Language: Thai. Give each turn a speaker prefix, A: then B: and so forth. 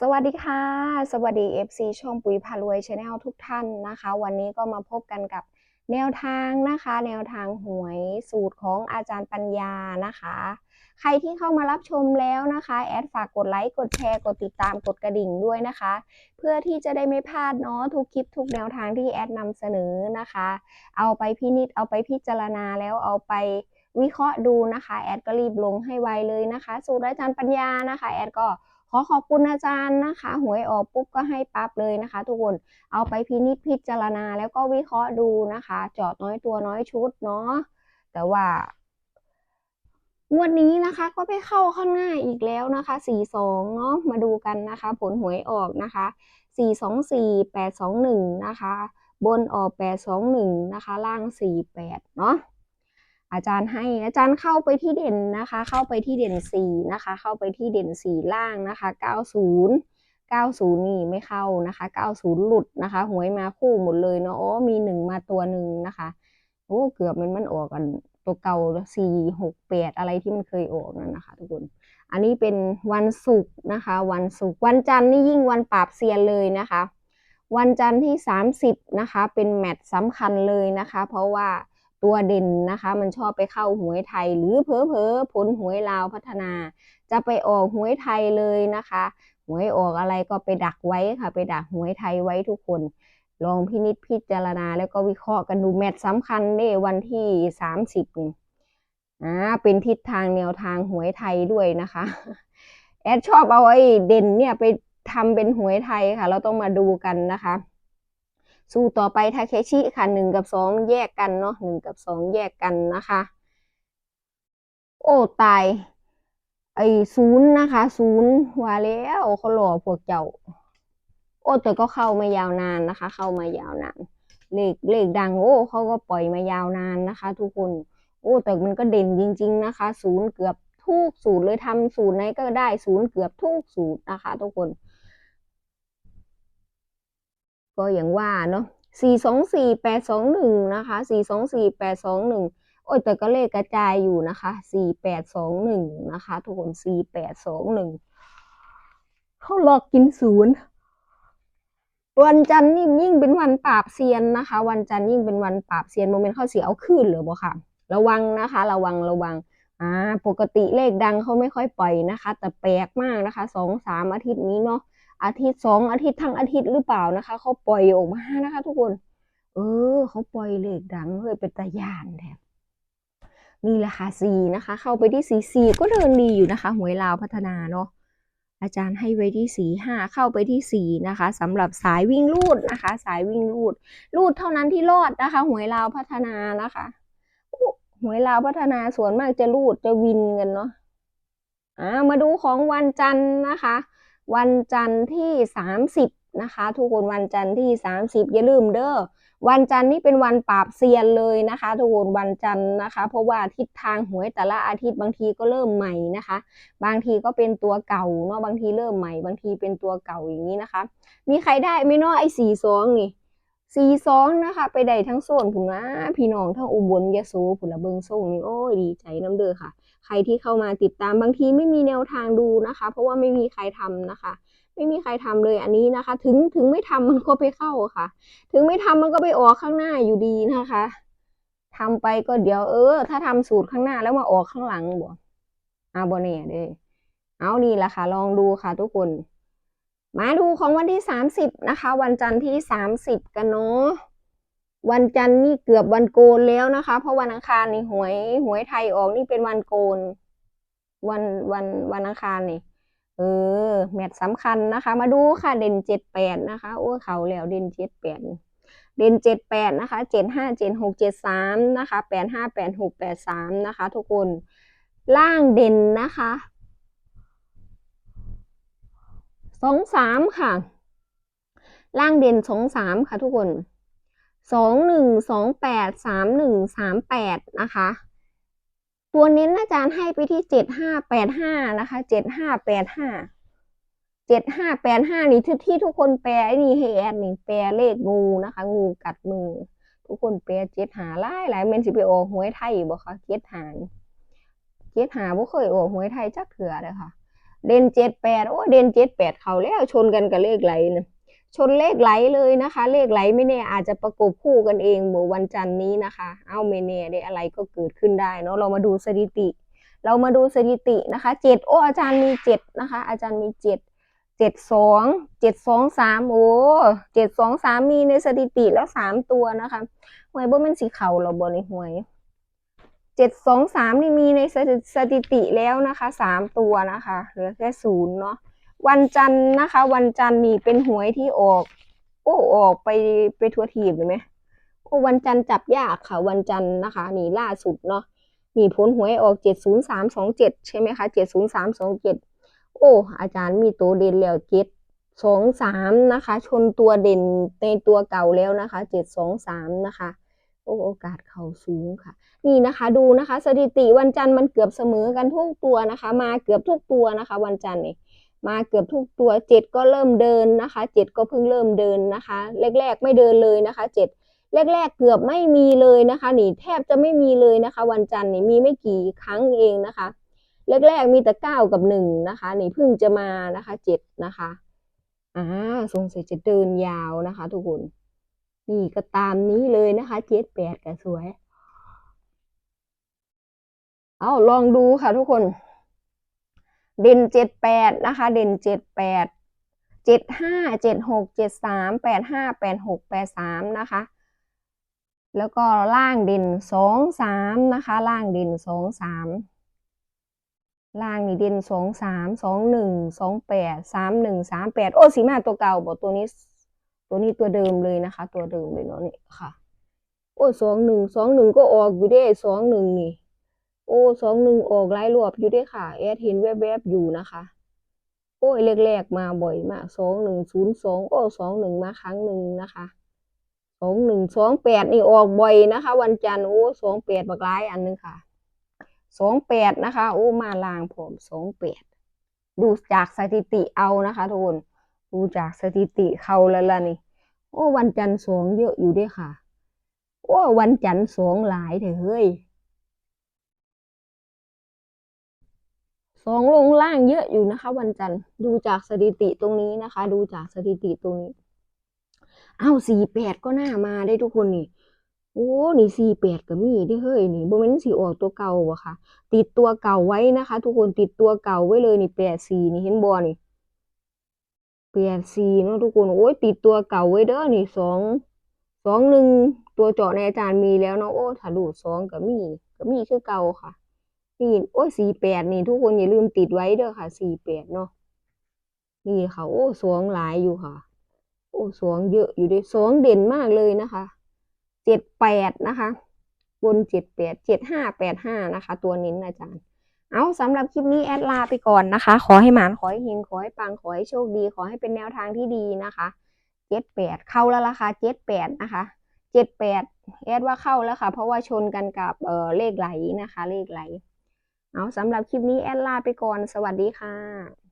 A: สวัสดีค่ะ สวัสดี FC ช่องปุ๋ยพารวยชาแนลทุกท่านนะคะ วันนี้ก็มาพบกันกับแนวทางนะคะ แนวทางหวยสูตรของอาจารย์ปัญญานะคะ ใครที่เข้ามารับชมแล้วนะคะ แอดฝากกดไลค์กดแชร์กดติดตามกดกระดิ่งด้วยนะคะ เพื่อที่จะได้ไม่พลาดเนาะทุกคลิปทุกแนวทางที่แอดนำเสนอนะคะ เอาไปพินิจเอาไปพิจารณาแล้วเอาไปวิเคราะห์ดูนะคะ แอดก็รีบลงให้ไวเลยนะคะ สูตรอาจารย์ปัญญานะคะ แอดก็ อขอบคุณอาจารย์นะคะหวยออกปุ๊บก็ให้ปั๊บเลยนะคะ ทุกคนเอาไปพินิจพิจารณาแล้วก็วิเคราะห์ดูนะคะเจาะน้อยตัวน้อยชุดเนาะแต่ว่างวดนี้นะคะก็ไปเข้าข้างหน้าอีกแล้วนะคะสี่สองเนาะมาดูกันนะคะ ผลหวยออกนะคะสี่สองสี่แปดสองหนึ่งนะคะ บนออกแปดสองหนึ่งนะคะ ล่างสี่แปดเนาะ อาจารย์ให้อาจารย์เข้าไปที่เด่นนะคะ เข้าไปที่เด่นสีนะคะ เข้าไปที่เด่นสีล่างนะคะเก้าศูนย์เก้าศูนย์นี่ไม่เข้านะคะเก้าศูนย์หลุดนะคะหวยมาคู่หมดเลยเนาะโอ้มีหนึ่งมาตัวหนึ่งนะคะโอ้เกือบมันมันออกกันตัวเก่าสี่หกแปดอะไรที่มันเคยออกนั่นนะคะ ทุกคน อันนี้เป็นวันศุกร์นะคะ วันศุกร์วันจันทร์นี่ยิ่งวันปราบเซียนเลยนะคะ วันจันทร์ที่สามสิบนะคะ เป็นแมตช์สำคัญเลยนะคะ เพราะว่า ตัวเด่นนะคะ มันชอบไปเข้าหวยไทย หรือเพอเพอผลหวยลาวพัฒนา จะไปออกหวยไทยเลยนะคะ หวยออกอะไรก็ไปดักไว้ค่ะ ไปดักหวยไทยไว้ทุกคน ลองพินิจพิจารณา แล้วก็วิเคราะห์กันดูแมตช์สำคัญเด้วันที่สามสิบนี่อ่าเป็นทิศทางแนวทางหวยไทยด้วยนะคะแอดชอบเอาไอ้เด่นเนี่ยไปทำเป็นหวยไทยค่ะ เราต้องมาดูกันนะคะ สู้ต่อไปทาเคชิค่ะหนึ่งกับสองแยกกันเนาะหนึ่งกับสองแยกกันนะคะ โอ้ตาย ไอ้ศูนย์นะคะศูนย์ว่าแล้วเขาหล่อพวกเจ้า โอ้แต่ก็เข้ามายาวนานนะคะ เข้ามายาวนานเลขเลขดังโอ้เขาก็ปล่อยมายาวนานนะคะ ทุกคน โอ้แต่มันก็เด่นจริง ๆ นะคะศูนย์เกือบทุกสูตรเลยทำสูตรไหนก็ได้ศูนย์เกือบทุกสูตรนะคะ ทุกคน ก็อย่างว่าเนาะสี่สองสี่แปดสองหนึ่งนะคะสี่สองสี่แปดสองหนึ่งโอ้ยแต่ก็เลขกระจายอยู่นะคะสี่แปดสองหนึ่งนะคะ ทุกคนสี่แปดสองหนึ่งเขาหลอกกินศูนย์วันจันทร์นี่ยิ่งเป็นวันปราบเซียนนะคะ วันจันทร์ยิ่งเป็นวันปราบเซียนโมเมนต์เข้าเสียเอาคืนหรือบ่ค่ะ ระวังนะคะ ระวังระวังอ่าปกติเลขดังเขาไม่ค่อยปล่อยนะคะ แต่แปลกมากนะคะสองสามอาทิตย์นี้เนาะ อาทิตย์สองอาทิตย์ทั้งอาทิตย์หรือเปล่านะคะ เขาปล่อยออกมานะคะ ทุกคน เออ เขาปล่อยเลขดังเลยเป็นตายานแทนนี่แหละค่ะสี่นะคะ เข้าไปที่สี่สี่ก็เดินดีอยู่นะคะหวยลาวพัฒนาเนาะอาจารย์ให้ไว้ที่สี่ห้าเข้าไปที่สี่นะคะสำหรับสายวิ่งลูดนะคะ สายวิ่งลูดลูดเท่านั้นที่รอดนะคะ หวยลาวพัฒนานะคะหวยลาวพัฒนาส่วนมากจะลูดจะวินกันเนาะอ่ามาดูของวันจันทร์นะคะ วันจันทร์ที่สามสิบนะคะ ทุกคนวันจันทร์ที่สามสิบอย่าลืมเด้อวันจันทร์นี่เป็นวันปราบเซียนเลยนะคะ ทุกคนวันจันทร์นะคะ เพราะว่าทิศทางหวยแต่ละอาทิตย์บางทีก็เริ่มใหม่นะคะ บางทีก็เป็นตัวเก่าเนาะบางทีเริ่มใหม่ บางทีเป็นตัวเก่าอย่างนี้นะคะ มีใครได้ไหม่เนาะไอ้สี่สองนี่สี่สองนะคะ ไปได้ทั้งโซนผุนนะพี่น้องทั้งอุบลยะโสผุนละเบิงส่งนี่โอ้ยดีใจน้ำเด้อค่ะ ใครที่เข้ามาติดตามบางทีไม่มีแนวทางดูนะคะ เพราะว่าไม่มีใครทำนะคะ ไม่มีใครทำเลยอันนี้นะคะ ถึงถึงไม่ทำมันก็ไปเข้าค่ะ ถึงไม่ทำมันก็ไปออกข้างหน้าอยู่ดีนะคะทำไปก็เดี๋ยวเออ ถ้าทำสูตรข้างหน้าแล้วมาออกข้างหลังบ่อาบ่เนี่ยเด้เอานี่แหละค่ะ ลองดูค่ะทุกคน มาดูของวันที่สามสิบนะคะ วันจันทร์ที่สามสิบกันเนาะ วันจันทร์นี่เกือบวันโกนแล้วนะคะ เพราะวันอังคารนี่หวยหวยไทยออกนี่เป็นวันโกน วันวันวันอังคารนี่ เออ แมตช์สำคัญนะคะ มาดูค่ะเด่นเจ็ดแปดนะคะโอ้เขาแล้วเด่นเจ็ดแปดเด่นเจ็ดแปดนะคะเจ็ดห้าเจ็ดหกเจ็ดสามนะคะแปดห้าแปดหกแปดสามนะคะ ทุกคนล่างเด่นนะคะสองสามค่ะ ล่างเด่นสองสามค่ะทุกคน สองหนึ่งสองแปดสามหนึ่งสามแปดนะคะ ตัวเน้นอาจารย์ให้ไปที่เจ็ดห้าแปดห้านะคะเจ็ดห้าแปดห้าเจ็ดห้าแปดห้านี่ที่ที่ทุกคนแปลไอ้นี่ให้แอดนี่แปลเลขงูนะคะ งูกัดมือ ทุกคนแปลเจ็ดหาหลายหลายเมนสิไปออกหวยไทยบ่คะเจ็ดหาเจ็ดหาบ่เคยออกหวยไทยจักเถื่อเลยค่ะ เด่นเจ็ดแปดโอ้เด่นเจ็ดแปดเขาแล้วชนกันกับเลขไหลนะ ชนเลขไหลเลยนะคะ เลขไหลไม่แน่อาจจะประกบคู่กันเองเมื่อวันจันทร์นี้นะคะ เอาไม่แน่ได้อะไรก็เกิดขึ้นได้เนาะเรามาดูสถิติ เรามาดูสถิตินะคะเจ็ดโอ้อาจารย์มีเจ็ดนะคะ อาจารย์มีเจ็ดเจ็ดสองเจ็ดสองสามโอ้เจ็ดสองสามมีในสถิติแล้วสามตัวนะคะหวยบ่แม่นสีเขาเราบอในหวยเจ็ดสองสามนี่มีในสถิติแล้วนะคะสามตัวนะคะเหลือแค่ศูนย์เนาะ วันจันทร์นะคะ วันจันทร์นี่เป็นหวยที่ออก โอ้ออกไปไปทัวร์ทีบเลยไหมโอ้วันจันทร์จับยากค่ะ วันจันทร์นะคะ นี่ล่าสุดเนาะมีผลหวยออกเจ็ดศูนย์สามสองเจ็ดใช่ไหมคะเจ็ดศูนย์สามสองเจ็ดโอ้อาจารย์มีตัวเด่นแล้วเจ็ดสองสามนะคะ ชนตัวเด่นในตัวเก่าแล้วนะคะเจ็ดสองสามนะคะโอ้โอกาสเขาสูงค่ะ นี่นะคะดูนะคะ สถิติวันจันทร์มันเกือบเสมอกันทุกตัวนะคะ มาเกือบทุกตัวนะคะ วันจันทร์นี่ย มาเกือบทุกตัวเจ็ดก็เริ่มเดินนะคะเจ็ดก็เพิ่งเริ่มเดินนะคะ แรก ๆ ไม่เดินเลยนะคะเจ็ดแรก ๆ เกือบไม่มีเลยนะคะนี่แทบจะไม่มีเลยนะคะ วันจันทร์นี่มีไม่กี่ครั้งเองนะคะ แรก ๆ มีแต่เก้ากับหนึ่งนะคะนี่เพิ่งจะมานะคะเจ็ดนะคะอ่าสงสัยจะเดินยาวนะคะ ทุกคนนี่ก็ตามนี้เลยนะคะเจ็ดแปดก็สวย เอาลองดูค่ะทุกคน เด่นเจ็ดแปดนะคะ เด่นเจ็ดแปดเจ็ดห้าเจ็ดหกเจ็ดสามแปดห้าแปดหกแปดสามนะคะ แล้วก็ล่างเด่นสองสามนะคะ ล่างเด่นสองสามล่างนี่เด่นสองสามสองหนึ่งสองแปดสามหนึ่งสามแปดโอ้สีมาตัวเก่าบอกตัวนี้ตัวนี้ตัวเดิมเลยนะคะ ตัวเดิมเลยเนาะนี่ค่ะ โอ้สองหนึ่งสองหนึ่งก็ออกอยู่เด้สองหนึ่งนี่ โอ้สองหนึ่งออกหลายรอบอยู่ด้ค่ะ แอดเห็นแวบๆอยู่นะคะ โอ้ยแรกๆมาบ่อยมากสองหนึ่งศูนย์สองโอ้สองหนึ่งมาครั้งหนึ่งนะคะสองหนึ่งสองแปดนี่ออกบ่อยนะคะ วันจันทร์โอ้สองแปดบักร้ายอันหนึงค่ะสองแปดนะคะ โอ้มาลางผมสองแปดดูจากสถิติเอานะคะทุกคนดูจากสถิติเขาแล้วล่ะนี่ โอ้วันจันทร์สองเยอะอยู่ด้วยค่ะ โอ้วันจันทร์สองหลายเถอะเฮ้ย สองลงล่างเยอะอยู่นะคะ วันจันทร์ดูจากสถิติตรงนี้นะคะ ดูจากสถิติตรงนี้อ้าวสี่แปดก็น่ามาได้ทุกคนนี่โอ้นี่สี่แปดก็มีได้เฮ้ยนี่โบเมนสีออกตัวเก่าอะค่ะ ติดตัวเก่าไว้นะคะ ทุกคนติดตัวเก่าไว้เลยนี่แปดสี่นี่เห็นบอนี่แปดสี่เนาะทุกคนโอ้ยติดตัวเก่าไว้เด้อนี่สองสองหนึ่งตัวเจาะในอาจารย์มีแล้วเนาะโอ้ถ้าดูสองก็มีก็มีคือเก่าค่ะ นี่โอ้สี่แปดนี่ทุกคนอย่าลืมติดไว้เด้อค่ะสี่แปดเนาะนี่ค่ะ โอ้สองหลายอยู่ค่ะ โอ้สองเยอะอยู่ด้วยสองเด่นมากเลยนะคะเจ็ดแปดนะคะบนเจ็ดแปดเจ็ดห้าแปดห้านะคะ ตัวนิ้นอาจารย์ เอาสำหรับคลิปนี้แอดลาไปก่อนนะคะ ขอให้หมานขอให้เฮงขอให้ปังขอให้โชคดี ขอให้เป็นแนวทางที่ดีนะคะเจ็ดแปดเข้าแล้วราคาเจ็ดแปดนะคะเจ็ดแปดแอดว่าเข้าแล้วค่ะ เพราะว่าชนกันกับเออเลขไหลนะคะ เลขไหล เอาสำหรับคลิปนี้แอดลาไปก่อน สวัสดีค่ะ